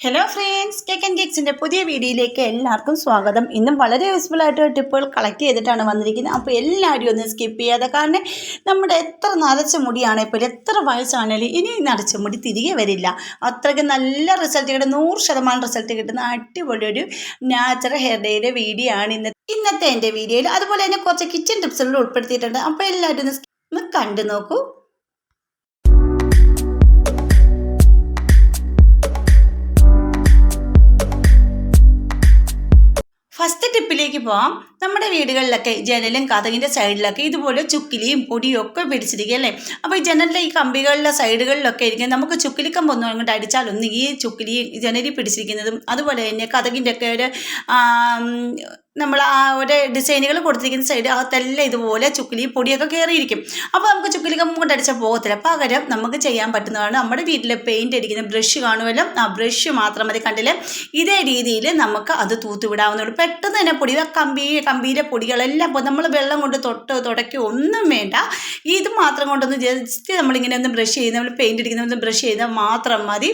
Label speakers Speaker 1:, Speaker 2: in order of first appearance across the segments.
Speaker 1: Hello friends cake and കേക്സിന്റെ പുതിയ വീഡിയോയിലേക്ക് എല്ലാവർക്കും സ്വാഗതം. ഇന്നും വളരെ യൂസ്ഫുൾ ആയിട്ട് ടിപ്പുകൾ കളക്ട് ചെയ്തിട്ടാണ് വന്നിരിക്കുന്നത്. അപ്പോൾ എല്ലാവരും ഒന്ന് സ്കിപ്പ് ചെയ്യാതെ കാരണം നമ്മുടെ എത്ര നരച്ച മുടിയാണ് ഇപ്പോൾ എത്ര വയസ്സാണെങ്കിലും ഇനി നരച്ച മുടി തിരികെ വരില്ല. അത്രയ്ക്ക് നല്ല റിസൾട്ട് കിട്ടുന്ന നൂറ് ശതമാനം റിസൾട്ട് കിട്ടുന്ന അടിപൊളി ഒരു നാച്ചുറൽ ഹെയർ ഡേയുടെ വീഡിയോ ആണ് ഇന്നത്തെ ഇന്നത്തെ എന്റെ വീഡിയോയിൽ അതുപോലെ തന്നെ കുറച്ച് കിച്ചൺ ടിപ്സുകൾ ഉൾപ്പെടുത്തിയിട്ടുണ്ട്. അപ്പോൾ എല്ലാവരും ഒന്ന് കണ്ടു നോക്കൂ. ഫസ്റ്റ് ടിപ്പിലേക്ക് പോവാം. നമ്മുടെ വീടുകളിലൊക്കെ ജനലും കഥകിന്റെ സൈഡിലൊക്കെ ഇതുപോലെ ചുക്കിലിയും പൊടിയും ഒക്കെ പിടിച്ചിരിക്കുക അല്ലേ? അപ്പോൾ ഈ ജനലിലെ ഈ കമ്പികളിലെ സൈഡുകളിലൊക്കെ ഇരിക്കും നമുക്ക് ചുക്കിലിക്കം ഒന്നും അങ്ങോട്ട് അടിച്ചാലൊന്നും ഈ ചുക്കിലി ജനലിൽ പിടിച്ചിരിക്കുന്നതും അതുപോലെ തന്നെ കഥകിന്റെ ഒക്കെ ഒരു നമ്മൾ ആ ഒരു ഡിസൈനുകൾ കൊടുത്തിരിക്കുന്ന സൈഡ് അകത്തെല്ലാം ഇതുപോലെ ചുക്കിലി പൊടിയൊക്കെ കയറിയിരിക്കും അപ്പോൾ നമുക്ക് ചുക്കിലി കമ്പ് കൊണ്ട് അടിച്ചാൽ പോകത്തില്ല. പകരം നമുക്ക് ചെയ്യാൻ പറ്റുന്നതാണ് നമ്മുടെ വീട്ടിലെ പെയിന്റ് അടിക്കുന്ന ബ്രഷ് കാണുമല്ലോ. ആ ബ്രഷ് മാത്രം മതി. കണ്ടില്ലേ? ഇതേ രീതിയിൽ നമുക്ക് അത് തൂത്തുവിടാവുന്നുള്ളൂ പെട്ടെന്ന് തന്നെ പൊടി കമ്പി കമ്പിയിലെ പൊടികളെല്ലാം നമ്മൾ വെള്ളം കൊണ്ട് തൊട്ട് തുടക്കി ഒന്നും വേണ്ട. ഇത് മാത്രം കൊണ്ടൊന്ന് ജസ്റ്റ് നമ്മളിങ്ങനെ ഒന്ന് ബ്രഷ് ചെയ്യുന്ന നമ്മൾ പെയിന്റ് അടിക്കുന്ന ഒന്ന് ബ്രഷ് ചെയ്താൽ മാത്രം മതി.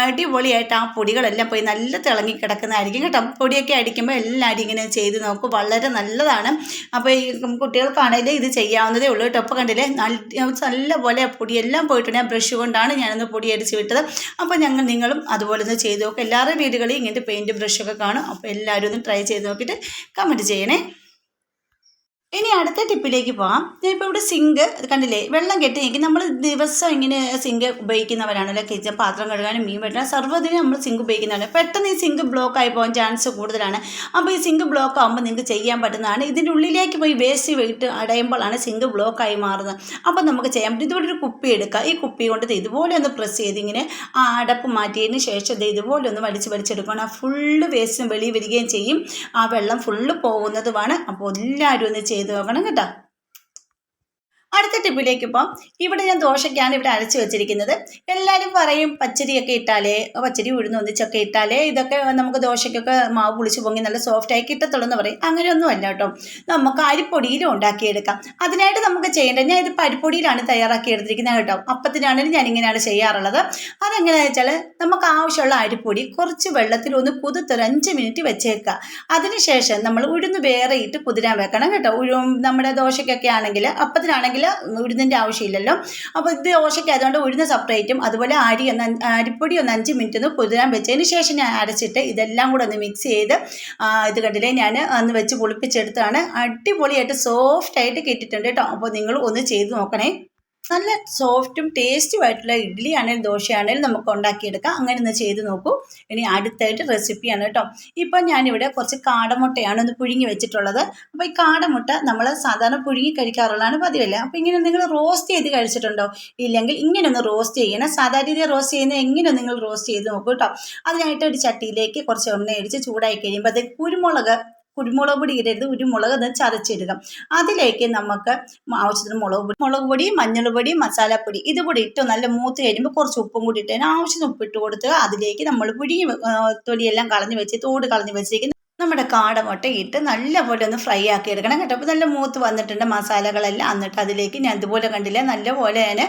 Speaker 1: അടിപൊളിയായിട്ട് ആ പൊടികളെല്ലാം പോയി നല്ല തിളങ്ങി കിടക്കുന്നതായിരിക്കും കേട്ടോ. പൊടിയൊക്കെ അടിക്കുമ്പോൾ എല്ലാവരും ഇങ്ങനെ ചെയ്ത് നോക്കും. വളരെ നല്ലതാണ്. അപ്പോൾ ഈ കുട്ടികൾക്കാണെങ്കിലും ഇത് ചെയ്യാവുന്നതേ ഉള്ളൂ കേട്ടോ. അപ്പോൾ കണ്ടില്ലേ നല്ല നല്ലപോലെ പൊടിയെല്ലാം പോയിട്ടുണ്ടെങ്കിൽ ബ്രഷ് കൊണ്ടാണ് ഞാനൊന്ന് പൊടി അടിച്ച് വിട്ടത്. അപ്പോൾ ഞങ്ങൾ നിങ്ങളും അതുപോലെ ഒന്ന് ചെയ്ത് നോക്കും. എല്ലാവരുടെ വീടുകളിൽ ഇങ്ങനത്തെ പെയിന്റ് ബ്രഷൊക്കെ കാണും. അപ്പോൾ എല്ലാവരും ഒന്ന് ട്രൈ ചെയ്ത് നോക്കിയിട്ട് കമന്റ് ചെയ്യണേ. ഇനി അടുത്ത ടിപ്പിലേക്ക് പോകാം ഇപ്പോൾ ഇവിടെ സിങ്ക് കണ്ടില്ലേ? വെള്ളം കെട്ടി നിൽക്കും നമ്മൾ ദിവസം ഇങ്ങനെ സിങ്ക് ഉപയോഗിക്കുന്നവരാണല്ലോ കിച്ചൺ പാത്രം കഴുകാനും മീൻ വെട്ടാനും സർവതിനും നമ്മൾ സിങ്ക് ഉപയോഗിക്കുന്നതാണ് പെട്ടെന്ന് ഈ സിങ്ക് ബ്ലോക്ക് ആയി പോകാൻ ചാൻസ് കൂടുതലാണ്. അപ്പോൾ ഈ സിങ്ക് ബ്ലോക്ക് ആകുമ്പോൾ നിങ്ങൾക്ക് ചെയ്യാൻ പറ്റുന്നതാണ്. ഇതിന്റെ ഉള്ളിലേക്ക് പോയി വേസ്റ്റ് വെയിറ്റ് അടയുമ്പോഴാണ് സിങ്ക് ബ്ലോക്ക് ആയി മാറുന്നത്. അപ്പോൾ നമുക്ക് ചെയ്യാൻ പറ്റും. ഇതുപോലെ ഒരു കുപ്പി എടുക്കുക. ഈ കുപ്പി കൊണ്ട് ഇതുപോലെ ഒന്ന് പ്രസ് ചെയ്ത് ഇങ്ങനെ ആ അടപ്പ് മാറ്റിയതിന് ശേഷം ഇത് ഇതുപോലെ ഒന്ന് വലിച്ച് വലിച്ചെടുക്കണം ആ ഫുള്ള് വേസ്റ്റും വെളിയിൽ വരികയും ചെയ്യും. ആ വെള്ളം ഫുള്ള് പോകുന്നതുമാണ് അപ്പോൾ എല്ലാവരും ഒന്ന് ചെയ്ത് നോക്കണം കേട്ടോ. അടുത്ത ടിപ്പിലേക്ക് ഇപ്പം ഇവിടെ ഞാൻ ദോശയ്ക്കാണ് ഇവിടെ അരച്ചു വെച്ചിരിക്കുന്നത്. എല്ലാവരും പറയും പച്ചരിയൊക്കെ ഇട്ടാലേ പച്ചരി ഉഴുന്ന് ഒന്നിച്ചൊക്കെ ഇട്ടാലേ ഇതൊക്കെ നമുക്ക് ദോശയ്ക്കൊക്കെ മാവ് പുളിച്ച് പൊങ്ങി നല്ല സോഫ്റ്റായി കിട്ടത്തുള്ളൂ എന്ന് പറയും. അങ്ങനെയൊന്നും അല്ല കേട്ടോ. നമുക്ക് അരിപ്പൊടിയിലും ഉണ്ടാക്കിയെടുക്കാം. അതിനായിട്ട് നമുക്ക് ചെയ്യേണ്ടത് ഞാൻ ഇത് പരിപ്പൊടിയിലാണ് തയ്യാറാക്കി എടുത്തിരിക്കുന്നത് കേട്ടോ. അപ്പത്തിനാണെങ്കിലും ഞാൻ ഇങ്ങനെയാണ് ചെയ്യാറുള്ളത്. അതെങ്ങനെയാണെന്ന് വെച്ചാൽ നമുക്ക് ആവശ്യമുള്ള അരിപ്പൊടി കുറച്ച് വെള്ളത്തിൽ ഒന്ന് കുതിർത്തൊരു അഞ്ച് മിനിറ്റ് വെച്ചേക്കുക. അതിനുശേഷം നമ്മൾ ഉഴുന്ന് വേറെ ഇട്ട് കുതിരാൻ വെക്കണം കേട്ടോ. ഉഴു നമ്മുടെ ദോശയ്ക്കൊക്കെ ആണെങ്കിൽ അപ്പത്തിനാണെങ്കിൽ ഉഴുന്നിന്റെ ആവശ്യമില്ലല്ലോ. അപ്പോൾ ഇത് ദോശയ്ക്ക് ആയതുകൊണ്ട് ഉഴുന്ന് സെപ്പറേറ്റും അതുപോലെ അരി ഒന്ന് അരിപ്പൊടി ഒന്ന് അഞ്ച് മിനിറ്റ് ഒന്ന് കുതിരാൻ വെച്ചതിന് ശേഷം ഞാൻ അരച്ചിട്ട് ഇതെല്ലാം കൂടെ ഒന്ന് മിക്സ് ചെയ്ത് ഇത് കണ്ടില്ലേ ഞാൻ അന്ന് വെച്ച് പൊളിപ്പിച്ചെടുത്താണ് അടിപൊളിയായിട്ട് സോഫ്റ്റായിട്ട് കിട്ടിയിട്ടുണ്ട് കേട്ടോ. അപ്പോൾ നിങ്ങൾ ഒന്ന് ചെയ്ത് നോക്കണേ. നല്ല സോഫ്റ്റും ടേസ്റ്റും ആയിട്ടുള്ള ഇഡ്ഡലി ആണെങ്കിലും ദോശയാണെങ്കിലും നമുക്ക് ഉണ്ടാക്കിയെടുക്കാം. അങ്ങനെ ഒന്ന് ചെയ്ത് നോക്കൂ. ഇനി അടുത്തായിട്ട് റെസിപ്പിയാണ് കേട്ടോ. ഇപ്പം ഞാനിവിടെ കുറച്ച് കാടമുട്ടയാണ് ഒന്ന് പുഴുങ്ങി വെച്ചിട്ടുള്ളത്. അപ്പോൾ ഈ കാടമുട്ട നമ്മൾ സാധാരണ പുഴുങ്ങി കഴിക്കാറുള്ളതാണ് പതിവല്ല? അപ്പോൾ ഇങ്ങനെ നിങ്ങൾ റോസ്റ്റ് ചെയ്ത് കഴിച്ചിട്ടുണ്ടോ? ഇല്ലെങ്കിൽ ഇങ്ങനെ ഒന്ന് റോസ്റ്റ് ചെയ്യണം. സാധാരണ രീതിയിൽ റോസ്റ്റ് ചെയ്യുന്ന എങ്ങനെ നിങ്ങൾ റോസ്റ്റ് ചെയ്ത് നോക്കൂ കേട്ടോ. അതിനായിട്ട് ഒരു ചട്ടിയിലേക്ക് കുറച്ച് എണ്ണ അടിച്ച് ചൂടായി കഴിയുമ്പോൾ അത് കുരുമുളക് കുരുമുളക് പൊടി ഇടരുത് കുരുമുളക് അത് ചതച്ചിടുക. അതിലേക്ക് നമുക്ക് ആവശ്യത്തിന് മുളക് പൊടി മുളക് പൊടി മഞ്ഞൾപ്പൊടി മസാലപ്പൊടി ഇത് കൂടി ഇട്ട് നല്ല മൂത്ത് കഴിയുമ്പോൾ കുറച്ച് ഉപ്പും കൂടി ഇട്ട് അതിന് ഉപ്പ് ഇട്ട് കൊടുത്ത് അതിലേക്ക് നമ്മൾ ആ, തൊലിയെല്ലാം കളഞ്ഞ് വെച്ച് തോട് കളഞ്ഞ് വെച്ചിരിക്കുന്ന നമ്മുടെ കാടമുട്ട ഇട്ട് നല്ലപോലെ ഒന്ന് ഫ്രൈ ആക്കി എടുക്കണം കേട്ടോ. അപ്പോൾ നല്ല മൂത്ത് വന്നിട്ടുണ്ട് മസാലകളെല്ലാം. എന്നിട്ട് അതിലേക്ക് ഞാൻ ഇതുപോലെ കണ്ടില്ല? നല്ലപോലെ ഞാൻ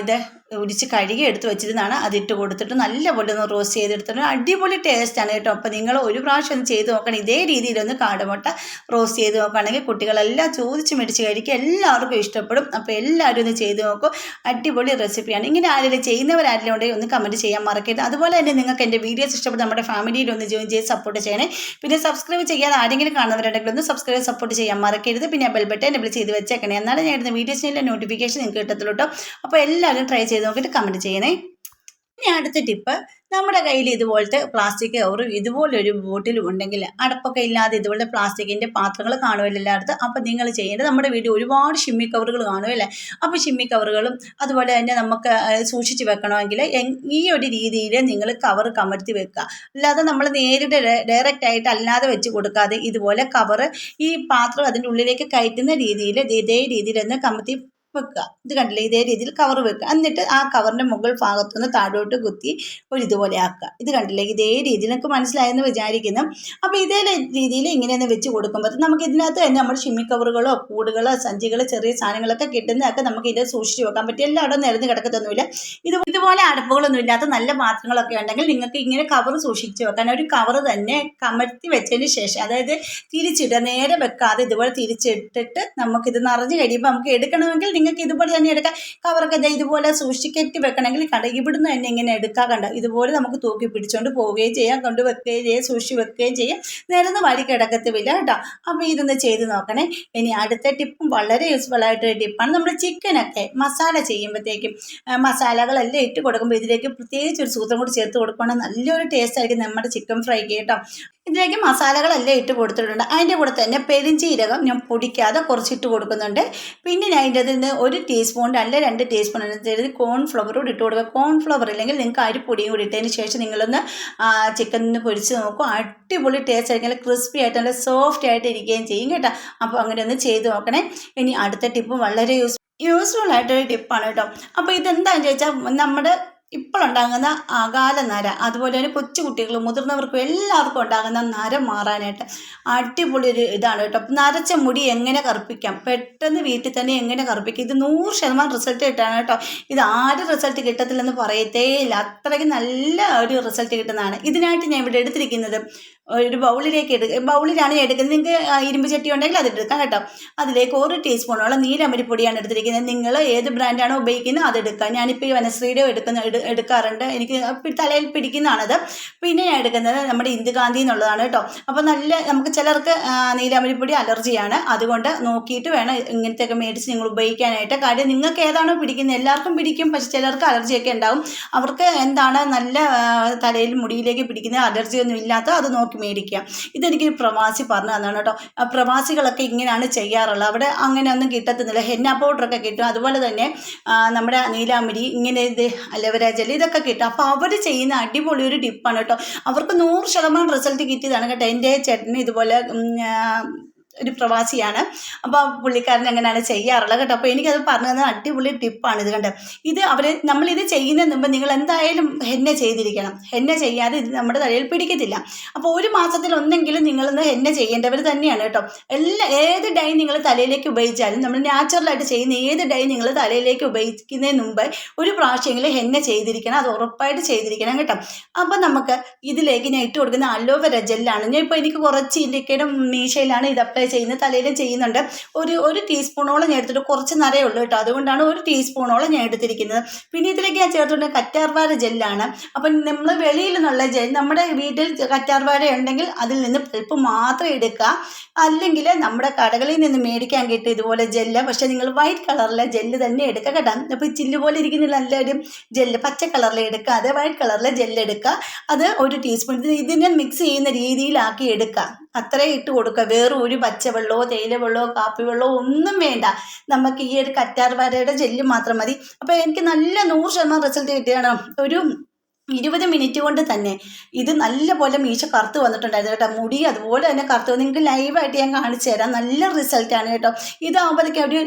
Speaker 1: ഇത് ഉരിച്ച് കഴുകി എടുത്ത് വെച്ചിരുന്നാണ് അതിട്ട് കൊടുത്തിട്ട് നല്ലപോലെ ഒന്ന് റോസ്റ്റ് ചെയ്തെടുത്തിട്ട് അടിപൊളി ടേസ്റ്റാണ് കേട്ടോ. അപ്പോൾ നിങ്ങൾ ഒരു പ്രാവശ്യം ഒന്ന് ചെയ്ത് നോക്കണം. ഇതേ രീതിയിലൊന്ന് കാടമുട്ട റോസ്റ്റ് ചെയ്ത് നോക്കുകയാണെങ്കിൽ കുട്ടികളെല്ലാം ചോദിച്ച് മേടിച്ച് കഴിക്കുക എല്ലാവർക്കും ഇഷ്ടപ്പെടും. അപ്പോൾ എല്ലാവരും ഒന്ന് ചെയ്ത് നോക്കും. അടിപൊളി റെസിപ്പിയാണ് ഇങ്ങനെ ആരെങ്കിലും ചെയ്യുന്നവരാരെങ്കിലും ഉണ്ടെങ്കിൽ ഒന്ന് കമന്റ് ചെയ്യാൻ മറക്കരുത്. അതുപോലെ തന്നെ നിങ്ങൾക്ക് എന്റെ വീഡിയോസ് ഇഷ്ടപ്പെട്ട് നമ്മുടെ ഫാമിലിയിൽ ഒന്ന് ജോയിൻ ചെയ്ത് സപ്പോർട്ട് ചെയ്യണേ. പിന്നെ സബ്സ്ക്രൈബ് ചെയ്യാതെ ആരെങ്കിലും കാണുന്നവരുണ്ടെങ്കിൽ ഒന്ന് സബ്സ്ക്രൈബ് സപ്പോർട്ട് ചെയ്യാൻ മറക്കരുത്. പിന്നെ ബെൽ ബട്ടൺ എനബിൾ ചെയ്ത് വെച്ചേക്കണേ. എന്നാലും ഞാൻ ഇടുന്ന വീഡിയോസിന്റെ നോട്ടിഫിക്കേഷൻ നിങ്ങൾക്ക് കിട്ടത്തുള്ളൂ കേട്ടോ. അപ്പോൾ എല്ലാവരും ട്രൈ ചെയ്ത് നോക്കിയിട്ട് കമന്റ് ചെയ്യണേ ഇനി അടുത്ത ടിപ്പ് നമ്മുടെ കയ്യിൽ ഇതുപോലത്തെ പ്ലാസ്റ്റിക് കവറും ഇതുപോലൊരു ബോട്ടിൽ ഉണ്ടെങ്കിൽ അടപ്പൊക്കെ ഇല്ലാതെ ഇതുപോലത്തെ പ്ലാസ്റ്റിക്കിന്റെ പാത്രങ്ങൾ കാണുമല്ലോ എല്ലായിടത്തും. അപ്പോൾ നിങ്ങൾ ചെയ്യേണ്ടത് നമ്മുടെ വീട്ടിൽ ഒരുപാട് ഷിമ്മി കവറുകൾ കാണുമല്ലേ? അപ്പോൾ ഷിമ്മി കവറുകളും അതുപോലെ തന്നെ നമുക്ക് സൂക്ഷിച്ച് വെക്കണമെങ്കിൽ ഈ ഒരു രീതിയിൽ നിങ്ങൾ കവർ കമഴ്ത്തി വെക്കുക. അല്ലാതെ നമ്മൾ നേരിട്ട് ഡയറക്റ്റ് ആയിട്ട് അല്ലാതെ വെച്ച് കൊടുക്കാതെ ഇതുപോലെ കവറ് ഈ പാത്രം അതിന്റെ ഉള്ളിലേക്ക് കയറ്റുന്ന രീതിയിൽ ഇതേ രീതിയിൽ തന്നെ കമഴ്ത്തി വെക്കുക. ഇത് കണ്ടില്ലേ? ഇതേ രീതിയിൽ കവർ വെക്കുക. എന്നിട്ട് ആ കവറിന്റെ മുകൾ ഭാഗത്തുനിന്ന് താഴോട്ട് കുത്തി ഒരു ഇതുപോലെ ആക്കുക. ഇത് കണ്ടില്ലേ? ഇതേ രീതിയിൽ നമുക്ക് മനസ്സിലായെന്ന് വിചാരിക്കുന്നു. അപ്പോൾ ഇതേ രീതിയിൽ ഇങ്ങനെയൊന്ന് വെച്ച് കൊടുക്കുമ്പോൾ നമുക്ക് ഇതിനകത്ത് തന്നെ നമ്മുടെ ഷിമ്മി കവറുകളോ കൂടുകളോ സഞ്ചികളോ ചെറിയ സാധനങ്ങളൊക്കെ കിട്ടുന്നതൊക്കെ നമുക്ക് ഇത് സൂക്ഷിച്ച് വെക്കാൻ പറ്റും. എല്ലായിടവും നിരന്ന് കിടക്കത്തൊന്നുമില്ല. ഇത് ഇതുപോലെ അടുപ്പുകളൊന്നും ഇല്ലാത്ത നല്ല പാത്രങ്ങളൊക്കെ ഉണ്ടെങ്കിൽ നിങ്ങൾക്ക് ഇങ്ങനെ കവർ സൂക്ഷിച്ച് വെക്കാൻ. ഒരു കവർ തന്നെ കമഴ്ത്തി വെച്ചതിന് ശേഷം അതായത് തിരിച്ചിടുക. നേരെ വെക്കാതെ ഇതുപോലെ തിരിച്ചിട്ടിട്ട് നമുക്കിത് നിറഞ്ഞു കഴിയുമ്പോൾ നമുക്ക് എടുക്കണമെങ്കിൽ നിങ്ങൾക്ക് ഇതുപോലെ തന്നെ എടുക്കാം. കവറൊക്കെ ദേ ഇതുപോലെ സൂക്ഷിക്കറ്റ് വെക്കണമെങ്കിൽ കണ്ട ഇവിടുന്ന് തന്നെ ഇങ്ങനെ എടുക്കാൻ കണ്ട. ഇതുപോലെ നമുക്ക് തൂക്കി പിടിച്ചുകൊണ്ട് പോവുകയും ചെയ്യാം കൊണ്ട് വെക്കുകയും ചെയ്യാം സൂക്ഷിച്ച് വെക്കുകയും ചെയ്യാം. നിരന്ന് വഴി കിടക്കത്തുമില്ല കേട്ടോ. അപ്പോൾ ഇതൊന്ന് ചെയ്ത് നോക്കണേ. ഇനി അടുത്ത ടിപ്പും വളരെ യൂസ്ഫുൾ ആയിട്ടൊരു ടിപ്പാണ് നമ്മൾ ചിക്കനൊക്കെ മസാല ചെയ്യുമ്പോഴത്തേക്കും മസാലകളെല്ലാം ഇട്ട് കൊടുക്കുമ്പോൾ ഇതിലേക്ക് പ്രത്യേകിച്ച് ഒരു സൂത്രം കൂടി ചേർത്ത് കൊടുക്കുകയാണെങ്കിൽ നല്ലൊരു ടേസ്റ്റ് ആയിരിക്കും നമ്മുടെ ചിക്കൻ ഫ്രൈക്ക് കേട്ടോ. ഇതിലേക്ക് മസാലകളെല്ലാം ഇട്ട് കൊടുത്തിട്ടുണ്ട്. അതിന്റെ കൂടെ തന്നെ പെരിഞ്ചീരകം ഞാൻ പൊടിക്കാതെ കുറച്ചിട്ട് കൊടുക്കുന്നുണ്ട്. പിന്നെ ഞാൻ അതിന്റെ അതിൽ നിന്ന് ഒരു ടീസ്പൂൺ അല്ല രണ്ട് ടീസ്പൂൺ അനുസരിച്ച് കോൺഫ്ലവർ കൂടി ഇട്ട് കൊടുക്കുക കോൺഫ്ലവർ ഇല്ലെങ്കിൽ നിങ്ങൾക്ക് അരിപ്പൊടിയും കൂടി ഇട്ടതിന് ശേഷം നിങ്ങളൊന്ന് ചിക്കൻ പൊരിച്ച് നോക്കും. അടിപൊളി ടേസ്റ്റ് ആയിരിക്കും. ക്രിസ്പി ആയിട്ട് നല്ല സോഫ്റ്റ് ആയിട്ട് ഇരിക്കുകയും ചെയ്യും കേട്ടോ. അപ്പോൾ അങ്ങനെ ഒന്ന് ചെയ്ത് നോക്കണേ. ഇനി അടുത്ത ടിപ്പ് വളരെ യൂസ് യൂസ്ഫുൾ ആയിട്ടൊരു ടിപ്പാണ് കേട്ടോ. അപ്പോൾ ഇതെന്താണെന്ന് ചോദിച്ചാൽ നമ്മുടെ ഇപ്പോഴുണ്ടാകുന്ന അകാല നര അതുപോലെ തന്നെ കൊച്ചു കുട്ടികൾ മുതിർന്നവർക്കും എല്ലാവർക്കും ഉണ്ടാകുന്ന നര മാറാനായിട്ട് അടിപൊളി ഒരു ഇതാണ് കേട്ടോ. നരച്ച മുടി എങ്ങനെ കറുപ്പിക്കാം? പെട്ടെന്ന് വീട്ടിൽ തന്നെ എങ്ങനെ കറുപ്പിക്കാം? ഇത് നൂറ് ശതമാനം റിസൾട്ട് കിട്ടാണ് കേട്ടോ. ഇത് ആരും റിസൾട്ട് കിട്ടത്തില്ലെന്ന് പറയത്തേ ഇല്ല. അത്രയ്ക്ക് നല്ല ഒരു റിസൾട്ട് കിട്ടുന്നതാണ്. ഇതിനായിട്ട് ഞാൻ ഇവിടെ എടുത്തിരിക്കുന്നത് ഒരു ബൗളിലേക്ക് എടുക്കുക ബൗളിലാണ് എടുക്കുന്നത്. നിങ്ങൾക്ക് ഇരുമ്പ് ചട്ടി ഉണ്ടെങ്കിൽ അത് എടുക്കാം കേട്ടോ. അതിലേക്ക് ഒരു ടീസ്പൂണോളം നീലമരിപ്പൊടിയാണ് എടുത്തിരിക്കുന്നത്. നിങ്ങൾ ഏത് ബ്രാൻഡാണോ ഉപയോഗിക്കുന്നത് അത് എടുക്കുക ഞാനിപ്പോൾ ഈ വനശ്രീയുടെ എടുക്കുന്ന എടുക്കാറുണ്ട്. എനിക്ക് തലയിൽ പിടിക്കുന്നതാണത്. പിന്നെ ഞാൻ എടുക്കുന്നത് നമ്മുടെ ഇന്ദുഗാന്ധി എന്നുള്ളതാണ് കേട്ടോ. അപ്പോൾ നല്ല നമുക്ക് ചിലർക്ക് നീലമരി പൊടി അലർജിയാണ്. അതുകൊണ്ട് നോക്കിയിട്ട് വേണം ഇങ്ങനത്തെയൊക്കെ മേടിച്ച് നിങ്ങൾ ഉപയോഗിക്കാനായിട്ട്. കാര്യം നിങ്ങൾക്ക് ഏതാണോ പിടിക്കുന്നത് എല്ലാവർക്കും പിടിക്കും. പക്ഷെ ചിലർക്ക് അലർജിയൊക്കെ ഉണ്ടാവും. അവർക്ക് എന്താണ് നല്ല തലയിൽ മുടിയിലേക്ക് പിടിക്കുന്നത് അലർജിയൊന്നും ഇല്ലാത്ത അത് നോക്കി മേടിക്കുക. ഇതെനിക്ക് ഒരു പ്രവാസി പറഞ്ഞു തന്നാണ് കേട്ടോ. പ്രവാസികളൊക്കെ ഇങ്ങനെയാണ് ചെയ്യാറുള്ളത്. അവിടെ അങ്ങനെ ഒന്നും കിട്ടത്തുന്നില്ല. ഹെന്ന പൗഡറൊക്കെ കിട്ടും. അതുപോലെ തന്നെ നമ്മുടെ നീലാമ്പരി ഇങ്ങനെ ഇത് അലവര ജെൽ ഇതൊക്കെ കിട്ടും. അപ്പോൾ അവർ ചെയ്യുന്ന അടിപൊളി ഒരു ടിപ്പാണ് കേട്ടോ. അവർക്ക് നൂറ് ശതമാനം റിസൾട്ട് കിട്ടിയതാണ് കേട്ടോ. എന്റെ ചേട്ടന് ഇതുപോലെ ഒരു പ്രവാസിയാണ്. അപ്പോൾ പുള്ളിക്കാരൻ അങ്ങനെയാണ് ചെയ്യാറുള്ളത് കേട്ടോ? അപ്പോൾ എനിക്കത് പറഞ്ഞു തന്ന അടിപൊളി ടിപ്പാണ് ഇത് കണ്ടത് ഇത് അവർ നമ്മളിത് ചെയ്യുന്നതിന് മുമ്പ് നിങ്ങൾ എന്തായാലും ഹെന്ന ചെയ്തിരിക്കണം. ഹെന്ന ചെയ്യാതെ ഇത് നമ്മുടെ തലയിൽ പിടിക്കത്തില്ല. അപ്പോൾ ഒരു മാസത്തിൽ ഒന്നെങ്കിലും നിങ്ങളൊന്ന് ഹെന്ന ചെയ്യേണ്ടവർ തന്നെയാണ് കേട്ടോ. എല്ലാ ഏത് ഡൈ നിങ്ങൾ തലയിലേക്ക് ഉപയോഗിച്ചാലും നമ്മൾ നാച്ചുറലായിട്ട് ചെയ്യുന്ന ഏത് ഡൈ നിങ്ങൾ തലയിലേക്ക് ഉപയോഗിക്കുന്നതിന് മുമ്പ് ഒരു പ്രാവശ്യമെങ്കിലും ഹെന്ന ചെയ്തിരിക്കണം. അത് ഉറപ്പായിട്ട് ചെയ്തിരിക്കണം കേട്ടോ. അപ്പോൾ നമുക്ക് ഇതിലേക്ക് ഞാൻ ഇട്ട് കൊടുക്കുന്ന അലോവെര ജെല്ലാണ്. ഞാൻ ഇപ്പോൾ എനിക്ക് കുറച്ച് ഇൻഡിക്കേറ്റർ മീശയിലാണ് ഇത് അപ്ലൈ ചെയ്യുന്നത് തലയിലും ചെയ്യുന്നുണ്ട്. ഒരു ഒരു ടീസ്പൂണോളം ഞാൻ എടുത്തിട്ട് കുറച്ച് നിറയേ ഉള്ളൂ കേട്ടോ. അതുകൊണ്ടാണ് ഒരു ടീസ്പൂണോളം ഞാൻ എടുത്തിരിക്കുന്നത്. പിന്നെ ഇതിലേക്ക് ഞാൻ ചേർത്തിട്ടുണ്ട് കറ്റാർവാഴ ജെല്ലാണ്. അപ്പം നമ്മൾ വെളിയിൽ നിന്നുള്ള ജെൽ നമ്മുടെ വീട്ടിൽ കറ്റാർവാഴ ഉണ്ടെങ്കിൽ അതിൽ നിന്ന് പൾപ്പ് മാത്രം എടുക്കുക. അല്ലെങ്കിൽ നമ്മുടെ കടകളിൽ നിന്ന് മേടിക്കാൻ കിട്ടും ഇതുപോലെ ജെല്ല് പക്ഷേ നിങ്ങൾ വൈറ്റ് കളറിലെ ജെല്ല് തന്നെ എടുക്കുക കേട്ടോ. അപ്പോൾ ചില്ല് പോലെ ഇരിക്കുന്ന നല്ലൊരു ജെല്ല് പച്ച കളറിൽ എടുക്കാതെ വൈറ്റ് കളറിലെ ജെല്ല് എടുക്കുക. അത് ഒരു ടീസ്പൂൺ ഇത് ഇതിനെ മിക്സ് ചെയ്യുന്ന രീതിയിലാക്കി എടുക്കുക. അത്രയും ഇട്ട് കൊടുക്കുക വേറെ ഒരു പച്ചവെള്ളമോ തേയില വെള്ളമോ കാപ്പി വെള്ളമോ ഒന്നും വേണ്ട. നമുക്ക് ഈ ഒരു കറ്റാർ വാഴയുടെ ജെല്ല് മാത്രം മതി. അപ്പോൾ എനിക്ക് നല്ല നൂറ് ശതമാനം റിസൾട്ട് കിട്ടിയാണ് ഒരു ഇരുപത് മിനിറ്റ് കൊണ്ട് തന്നെ ഇത് നല്ലപോലെ മീശ കറുത്ത് വന്നിട്ടുണ്ടായിരുന്നു കേട്ടോ. മുടി അതുപോലെ തന്നെ കറുത്ത് വന്ന് നിങ്ങൾക്ക് ലൈവായിട്ട് ഞാൻ കാണിച്ചു തരാം. നല്ല റിസൾട്ടാണ് കേട്ടോ. ഇതാകുമ്പോഴത്തേക്ക് ഒരു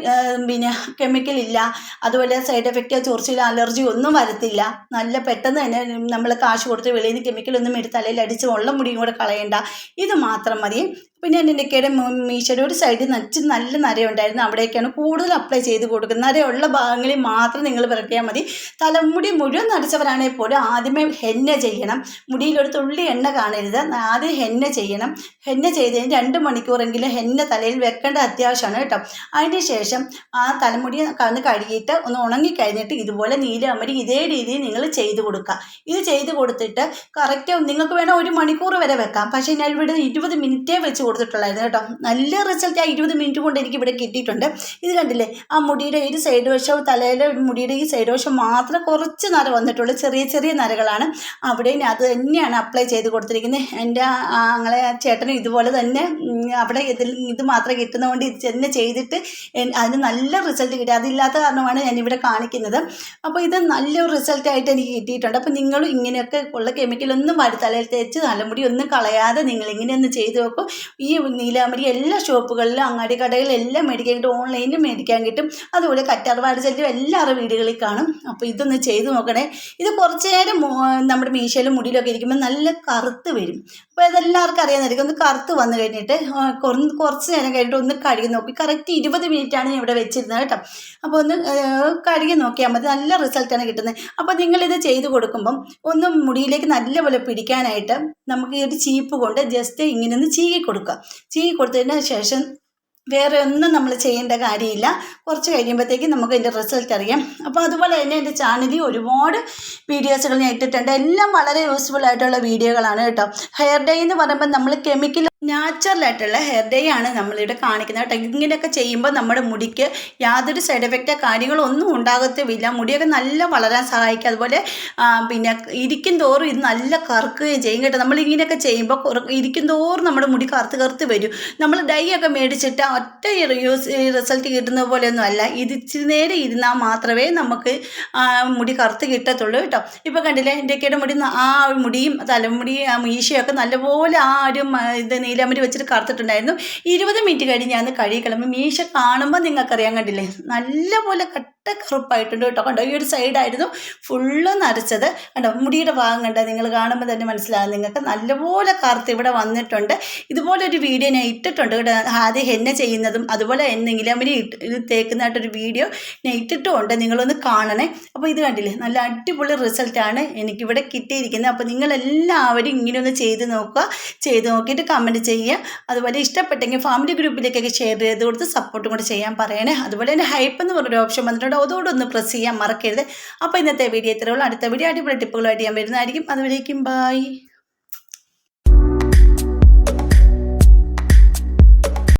Speaker 1: പിന്നെ കെമിക്കൽ ഇല്ല. അതുപോലെ സൈഡ് എഫക്റ്റോ ചൊറിച്ചിലോ അലർജി ഒന്നും വരത്തില്ല. നല്ല പെട്ടെന്ന് തന്നെ നമ്മൾ കാശ് കൊടുത്ത് വെളിയിൽ നിന്ന് കെമിക്കലൊന്നും എടുത്ത് തലയിൽ അടിച്ച് ഉള്ള മുടിയും കൂടെ കളയണ്ട. ഇത് മാത്രം മതി. പിന്നെ എന്റെ ഇടയ്ക്കിടെ മീശയുടെ ഒരു സൈഡിൽ നച്ച് നല്ല നരയുണ്ടായിരുന്നു. അവിടേക്കാണ് കൂടുതൽ അപ്ലൈ ചെയ്ത് കൊടുക്കുന്നത്. നരയുള്ള ഭാഗങ്ങളിൽ മാത്രം നിങ്ങൾ പുരട്ടിയാൽ മതി. തലമുടി മുഴുവൻ നരച്ചവരാണെങ്കിൽ പോലും ആദ്യമേ ഹെന്ന ചെയ്യണം. മുടിയിലൊരു തുള്ളി എണ്ണ കാണരുത്. ആദ്യം ഹെന്ന ചെയ്യണം. ഹെന്ന ചെയ്തതിന് രണ്ട് മണിക്കൂറെങ്കിലും ഹെന്ന തലയിൽ വെക്കേണ്ട അത്യാവശ്യമാണ് കേട്ടോ. അതിന് ശേഷം ആ തലമുടി കന്ന് കഴുകിയിട്ട് ഒന്ന് ഉണങ്ങി കഴിഞ്ഞിട്ട് ഇതുപോലെ നീലമരി ഇതേ രീതിയിൽ നിങ്ങൾ ചെയ്ത് കൊടുക്കുക. ഇത് ചെയ്ത് കൊടുത്തിട്ട് കറക്റ്റ് നിങ്ങൾക്ക് വേണം ഒരു മണിക്കൂർ വരെ വെക്കാം. പക്ഷേ ഞാൻ ഇവിടെ ഇരുപത് മിനിറ്റേ വെച്ച് കൊടുത്തിട്ടുള്ളായിരുന്നു കേട്ടോ. നല്ല റിസൾട്ട് ആ ഇരുപത് മിനിറ്റ് കൊണ്ട് എനിക്ക് ഇവിടെ കിട്ടിയിട്ടുണ്ട്. ഇത് കണ്ടില്ലേ? ആ മുടിയുടെ ഒരു സൈഡ് വശവും തലയിലെ മുടിയുടെ ഈ സൈഡ് വശം മാത്രം കുറച്ച് നര വന്നിട്ടുള്ളൂ. ചെറിയ ചെറിയ നരകൾ കടകളാണ് അവിടെ അത് തന്നെയാണ് അപ്ലൈ ചെയ്ത് കൊടുത്തിരിക്കുന്നത്. എന്റെ ആങ്ങളെ ചേട്ടനും ഇതുപോലെ തന്നെ അവിടെ ഇതിൽ ഇത് മാത്രം കിട്ടുന്നതുകൊണ്ട് ഇത് തന്നെ ചെയ്തിട്ട് അതിന് നല്ല റിസൾട്ട് കിട്ടി. അതില്ലാത്ത കാരണമാണ് ഞാൻ ഇവിടെ കാണിക്കുന്നത്. അപ്പോൾ ഇത് നല്ലൊരു റിസൾട്ടായിട്ട് എനിക്ക് കിട്ടിയിട്ടുണ്ട്. അപ്പോൾ നിങ്ങളും ഇങ്ങനെയൊക്കെ ഉള്ള കെമിക്കലൊന്നും വരുത്തലയിൽ തലയിൽ തേച്ച് തലമുടി ഒന്നും കളയാതെ നിങ്ങൾ ഇങ്ങനെ ഒന്ന് ചെയ്ത് നോക്കും. ഈ നീലാമരി എല്ലാ ഷോപ്പുകളിലും അങ്ങാടി കടകളിലും എല്ലാം മേടിക്കാൻ കിട്ടും. ഓൺലൈനിൽ മേടിക്കാൻ കിട്ടും. അതുപോലെ കറ്റാർവാട് ചെല്ലും. എല്ലാവരുടെ വീടുകളിൽ കാണും. അപ്പോൾ ഇതൊന്ന് ചെയ്ത് നോക്കണേ. ഇത് കുറച്ച് നേരം നമ്മുടെ മീശയിലും മുടിയിലൊക്കെ ഇരിക്കുമ്പോൾ നല്ല കറുത്ത് വരും. അപ്പോൾ ഇതെല്ലാവർക്കും അറിയാമെന്നായിരിക്കും ഒന്ന് കറുത്ത് വന്നു കഴിഞ്ഞിട്ട് കുറച്ച് നേരം കഴിഞ്ഞിട്ട് ഒന്ന് കഴുകി നോക്കി. കറക്റ്റ് ഇരുപത് മിനിറ്റാണ് ഞാൻ ഇവിടെ വെച്ചിരുന്നത് കേട്ടോ. അപ്പോൾ ഒന്ന് കഴുകി നോക്കിയാൽ മതി. നല്ല റിസൾട്ടാണ് കിട്ടുന്നത്. അപ്പോൾ നിങ്ങളിത് ചെയ്ത് കൊടുക്കുമ്പം ഒന്ന് മുടിയിലേക്ക് നല്ലപോലെ പിടിക്കാനായിട്ട് നമുക്ക് ഈ ഒരു ചീപ്പ് കൊണ്ട് ജസ്റ്റ് ഇങ്ങനെ ഒന്ന് ചീകി കൊടുക്കുക. ചീകി കൊടുത്തതിന് ശേഷം വേറെ ഒന്നും നമ്മൾ ചെയ്യേണ്ട കാര്യമില്ല. കുറച്ച് കഴിയുമ്പോഴത്തേക്കും നമുക്ക് അതിന്റെ റിസൾട്ട് അറിയാം. അപ്പോൾ അതുപോലെ തന്നെ എന്റെ ചാനലിൽ ഒരുപാട് വീഡിയോസുകൾ ഞാൻ ഇട്ടിട്ടുണ്ട്. എല്ലാം വളരെ യൂസ്ഫുൾ ആയിട്ടുള്ള വീഡിയോകളാണ് കേട്ടോ. ഹെയർ ഡേ എന്ന് പറയുമ്പോൾ നമ്മൾ കെമിക്കൽ നാച്ചുറലായിട്ടുള്ള ഹെയർ ഡേ ആണ് നമ്മളിവിടെ കാണിക്കുന്നത് കേട്ടോ. ഇങ്ങനെയൊക്കെ ചെയ്യുമ്പോൾ നമ്മുടെ മുടിക്ക് യാതൊരു സൈഡ് എഫക്റ്റോ കാര്യങ്ങളോ ഒന്നും ഉണ്ടാകത്തുമില്ല മുടിയൊക്കെ നല്ല വളരാൻ സഹായിക്കും. അതുപോലെ പിന്നെ ഇരിക്കും തോറും ഇത് നല്ല കറുക്കുകയും ചെയ്യും കേട്ടോ. നമ്മൾ ഇങ്ങനെയൊക്കെ ചെയ്യുമ്പോൾ ഇരിക്കും തോറും നമ്മുടെ മുടി കറുത്ത് കറുത്ത് വരും. നമ്മൾ ഡൈ ഒക്കെ മേടിച്ചിട്ട് ഒറ്റ യൂസ് റിസൾട്ട് കിട്ടുന്ന പോലെയൊന്നും അല്ല. ഇത് ഇച്ചിരി നേരം ഇരുന്നാൽ മാത്രമേ നമുക്ക് മുടി കറുത്ത് കിട്ടത്തുള്ളൂ കേട്ടോ. ഇപ്പോൾ കണ്ടില്ലേ എന്റെയൊക്കെയുടെ മുടി ആ മുടിയും തലമുടി മീശയൊക്കെ നല്ലപോലെ ആ ഒരു ഇത് നീലമുടി വെച്ചിട്ട് കറുത്തിട്ടുണ്ടായിരുന്നു. ഇരുപത് മിനിറ്റ് കഴിഞ്ഞ് ഞാൻ കഴുകി കിളമ്പ് മീശ കാണുമ്പോൾ നിങ്ങൾക്കറിയാൻ കണ്ടില്ലേ നല്ലപോലെ കട്ട കറുപ്പായിട്ടുണ്ട് കേട്ടോ. കണ്ടോ ഈ ഒരു സൈഡായിരുന്നു ഫുള്ള് നരച്ചത്. കണ്ടോ മുടിയുടെ ഭാഗം കണ്ടോ? നിങ്ങൾ കാണുമ്പോൾ തന്നെ മനസ്സിലാകും. നിങ്ങൾക്ക് നല്ലപോലെ കറുത്ത് ഇവിടെ വന്നിട്ടുണ്ട്. ഇതുപോലെ ഒരു വീഡിയോ ഞാൻ ഇട്ടിട്ടുണ്ട് കേട്ടോ. ആദ്യം എന്നെ ചെയ്യുന്നതും അതുപോലെ എന്തെങ്കിലും അവന് തേക്കുന്നതായിട്ടൊരു വീഡിയോ ഞാൻ ഇട്ടിട്ടുമുണ്ട്. നിങ്ങളൊന്ന് കാണണേ. അപ്പോൾ ഇത് കണ്ടില്ലേ നല്ല അടിപൊളി റിസൾട്ടാണ് എനിക്കിവിടെ കിട്ടിയിരിക്കുന്നത്. അപ്പോൾ നിങ്ങളെല്ലാവരും ഇങ്ങനെ ഒന്ന് ചെയ്ത് നോക്കുക. ചെയ്ത് നോക്കിയിട്ട് കമന്റ് ചെയ്യുക. അതുപോലെ ഇഷ്ടപ്പെട്ടെങ്കിൽ ഫാമിലി ഗ്രൂപ്പിലേക്കൊക്കെ ഷെയർ ചെയ്ത് കൊടുത്ത് സപ്പോർട്ടും കൂടെ ചെയ്യാൻ പറയണേ. അതുപോലെ തന്നെ ഹൈപ്പ് എന്ന് പറഞ്ഞൊരു ഓപ്ഷൻ വന്നിട്ടുണ്ട്. അതോടെ ഒന്ന് പ്രസ് ചെയ്യാൻ മറക്കരുത്. അപ്പോൾ ഇന്നത്തെ വീഡിയോ ഇത്രയുള്ളൂ അടുത്ത വീഡിയോ അടിപൊളി ടിപ്പുകളായിട്ട് ഞാൻ വരുന്നതായിരിക്കും. അതുവരേക്കും ബൈ